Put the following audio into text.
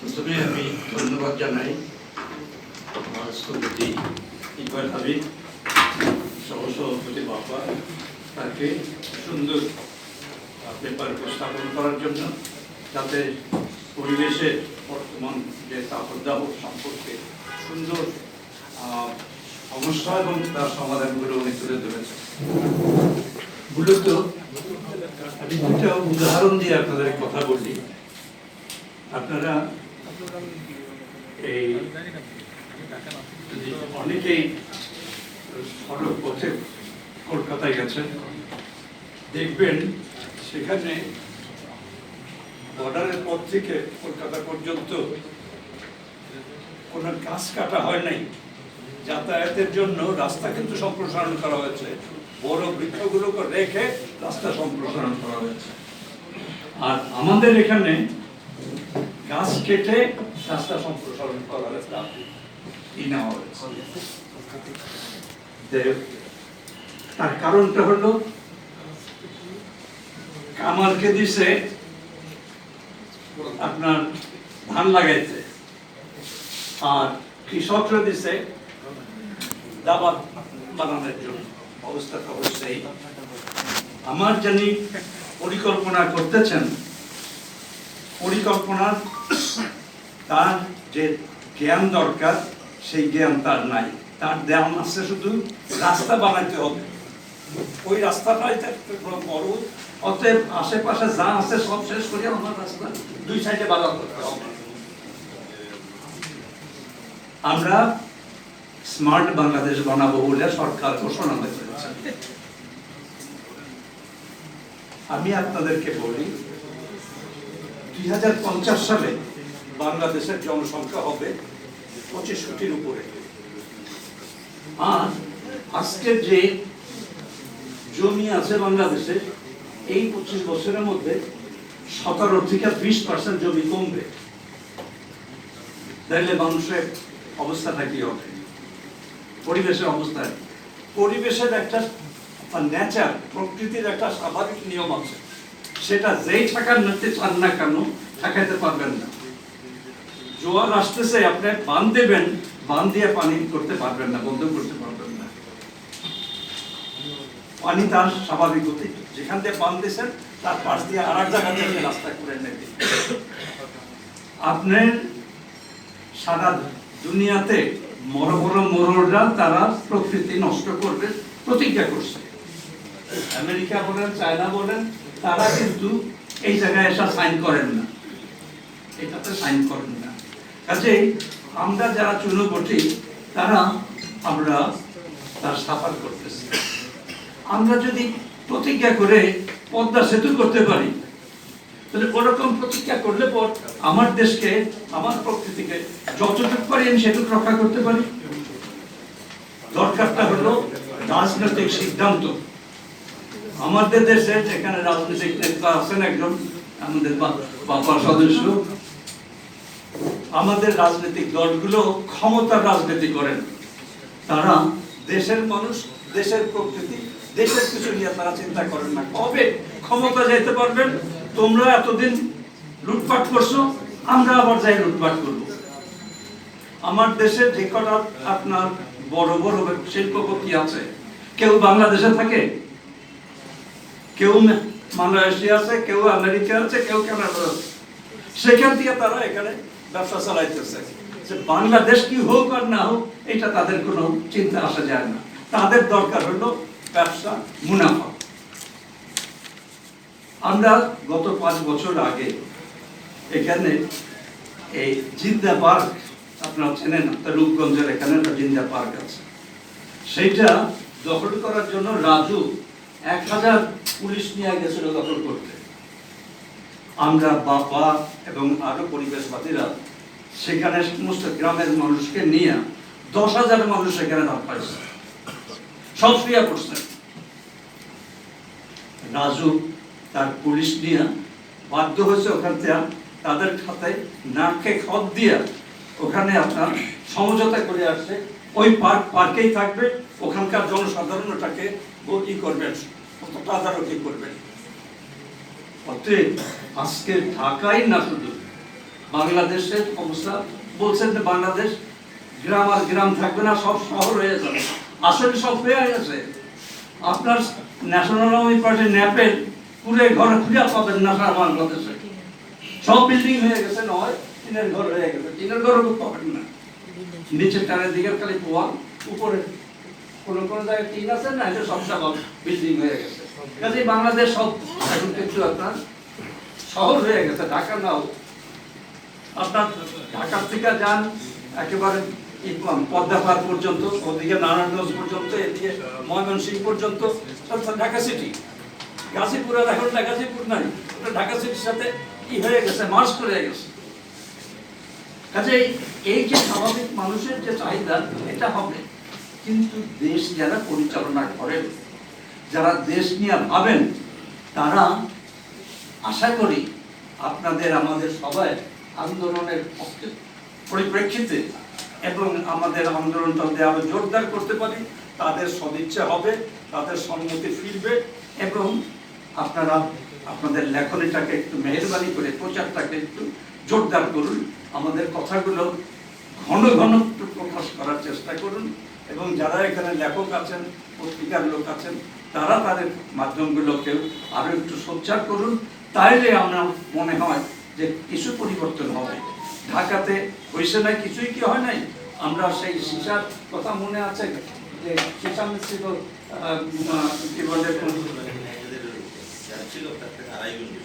প্রথমে আমি ধন্যবাদ জানাই স্থপতি ইকবাল হাবিব সহসভাপতি বাবা তাকে সুন্দর পেপার উপস্থাপন করার জন্য, যাতে পরিবেশের বর্তমান যে তাপদাহ সম্পর্কে সুন্দর সমস্যা এবং তার সমাধানগুলো উনি তুলে ধরেছেন। মূলত আমি দুটা উদাহরণ দিয়ে আপনাদের কথা বলি। আপনারা এই অনেকেই সড়ক পথে কলকাতায় গেছেন, দেখবেন সেখানে বর্ডারের পর থেকে কলকাতা পর্যন্ত কোনো গাছ কাটা হয় নাই। যাতায়াতের জন্য রাস্তা কিন্তু সম্প্রসারণ করা হয়েছে। বড় বৃক্ষগুলোকে রেখে রাস্তা সম্প্রসারণ করা হয়েছে। আর আমাদের এখানে গাছ কেটে রাস্তা সম্প্রসারণ করা হয়েছে। নেওয়া হয়েছে। তার কারণটা হলো কামালকে দিছে আপনার ধান লাগাইছে আর কৃষকরা দিছে দাবাত বানানোর জন্য। অবস্থাটা হচ্ছে এই। আমার জানি পরিকল্পনা করতেছেন পরিকল্পনার তার যে জ্ঞান দরকার, সেই জ্ঞান তার নাই। তার জ্ঞান আছে শুধু রাস্তা বানাইতে হবে। ওই রাস্তাটাই বড়। অতএব আশেপাশে যা আছে সব শেষ করে আমার রাস্তা দুই সাইডে বানাতে হবে। আমরা স্মার্ট বাংলাদেশ বানাবো বলে সরকার ঘোষণা করেছে। আমি আপনাদেরকে বলি, দুই হাজার পঞ্চাশ সালে বাংলাদেশের জনসংখ্যা হবে পঁচিশ কোটির উপরে। আর আজকের যে জমি আছে বাংলাদেশে, এই পঁচিশ বছরের মধ্যে সতেরো থেকে বিশ পার্সেন্ট জমি কমবে। তাহলে মানুষের অবস্থাটা কি হবে? পরিবেশের অবস্থায় পরিবেশের একটা নেচার প্রকৃতির একটা স্বাভাবিক নিয়ম আছে। সেটা যেই ঠেকার নিতে চান না কেন, ঠেকাইতে পারবেন না। জোয়ার আসতেছে, আপনি বান দেবেন বান দিয়ে পানি করতে পারবেন না, বন্ধ করতে পারবেন না। পানি তার স্বাভাবিক গতি। যেখান দিয়ে বান দিয়েছেন, তার পাশ দিয়ে আর এক জায়গা থেকে রাস্তা করে নেবে আপনার সারা দুনিয়াতে বড় বড় মোড়লরা তারা প্রকৃতি নষ্ট করবে, প্রতিজ্ঞা করছে। আমেরিকা বলেন, চায়না বলেন, তারা কিন্তু এই জায়গায় এসে সাইন করেন না। এটাতে সাইন করেন না। কাজেই আমরা যারা চুনবটি তারা আমরা তার সাফার করতেছি। আমরা যদি প্রতিজ্ঞা করে পদ্মা সেতু করতে পারি তাহলে ওরকম প্রতিজ্ঞা করলে পর আমার দেশকে, আমার প্রকৃতিকে যতটুকু পারি আমি সেটুকু রক্ষা করতে পারি। দরকারটা হলো রাজনৈতিক সিদ্ধান্ত। আমাদের দেশে যেখানে রাজনৈতিক নেতা আছেন একজন, আমাদের বাবার সদস্য, আমাদের রাজনৈতিক দলগুলো ক্ষমতার রাজনীতি করেন। তারা দেশের মানুষ, দেশের প্রকৃতি, দেশের কিছু নিয়ে তারা চিন্তা করেন না। কবে ক্ষমতা যাইতে পারবেন? তোমরা এতদিন লুটপাট করছ, আমরা আবার যাই লুটপাট করব। আমার দেশে যে কটা আপনার বড় বড় শিল্পপতি আছে, কেউ বাংলাদেশে থাকে, কেউ মালয়েশিয়া আছে, কেউ আমেরিকা আছে, কেউ কানাডা আছে। সেখান থেকে তারা এখানে ব্যবসা চালাইতেছে। যে বাংলাদেশ কি হোক আর না হোক, এটা তাদের কোনো চিন্তা আসা যায় না। তাদের দরকার হলো ব্যবসা, মুনাফা। আমরা গত পাঁচ বছর আগে এখানে এই জিন্দা পার্ক, আপনারা চেনেন রূপগঞ্জের এখানে একটা জিন্দা পার্ক আছে। সেইটা দখল করার জন্য রাজু এক হাজার পুলিশ নিয়ে গেছিল দখল করতে। আমরা বাবা এবং আরও পরিবেশবাদীরা সেখানে সমস্ত গ্রামের মানুষকে নিয়ে দশ হাজার মানুষ সেখানে নাম পাইছে সব শুয়ে পড়ছে রাজু তার পুলিশ নিয়ে বাধ্য হয়েছে ওখান থেকে তাদের খাতায় নাকে খত দিয়ে ওখানে আপনার সমঝোতা করে আসছে ওই পার্ক, পার্কেই থাকবে। ওখানকার জনসাধারণ ওটাকে ই করবেন, তদারকি করবেন। অতএব আজকে ঢাকাই না শুধু, বাংলাদেশের অবস্থা বলছেন যে বাংলাদেশ গ্রাম আর গ্রাম থাকবে না, সব শহর হয়ে যাবে। আসলে সব হয়ে গেছে আপনার ন্যাশনাল আওয়ামী পার্টি ন্যাপের পুরে ঘর খুঁজে পাবেন না সারা বাংলাদেশে। সব বিল্ডিং হয়ে গেছে, নয়, টিনের ঘর হয়ে গেছে। টিনের ঘরও পাবেন না। নিচে টানের দিকে খালি পোয়া উপরে কোন কোন জায়গায় টিন আছে না, এটা সব সব বিল্ডিং হয়ে গেছে। কাজে বাংলাদেশ সব এখন কিন্তু আপনার শহর হয়ে গেছে, ঢাকা নাও। আপনার ঢাকার থেকে যান, একেবারে ই পর্যন্ত, ওদিকে নারায়ণগঞ্জ পর্যন্ত, এদিকে ময়মনসিংহ পর্যন্ত ঢাকা সিটি। গাজীপুর আর এখন গাজীপুর নাই। ওটা ঢাকা সিটির সাথে কি হয়ে গেছে, মার্চ করে গেছে। কাজেই এই যে স্বাভাবিক মানুষের যে চাহিদা, এটা হবে। কিন্তু দেশ যারা পরিচালনা করেন, যারা দেশ নিয়ে ভাবেন, তারা আশা করি আপনাদের, আমাদের সবাই আন্দোলনের পক্ষে পরিপ্রেক্ষিতে এবং আমাদের আন্দোলনটা যদি আরও জোরদার করতে পারি, তাদের সদিচ্ছা হবে, তাদের সম্মতি ফিরবে এবং আপনারা আপনাদের লেখনীটাকে একটু মেহরবানি করে, প্রচারটাকে একটু জোরদার করুন। আমাদের কথাগুলো ঘন ঘন একটু প্রকাশ করার চেষ্টা করুন এবং যারা এখানে লেখক আছেন, পত্রিকার লোক আছেন, তারা তাদের মাধ্যমগুলোকেও আরও একটু সোচ্চার করুন। তাইলে আমার মনে হয় যে কিছু পরিবর্তন হবে। ঢাকাতে হয়েছে না, কিছুই কি হয় নাই? আমরা সেই সিসার কথা মনে আছে যে সিসা মিশ্রিত কি বলে? ছিল তার থেকে আড়াই গুণ।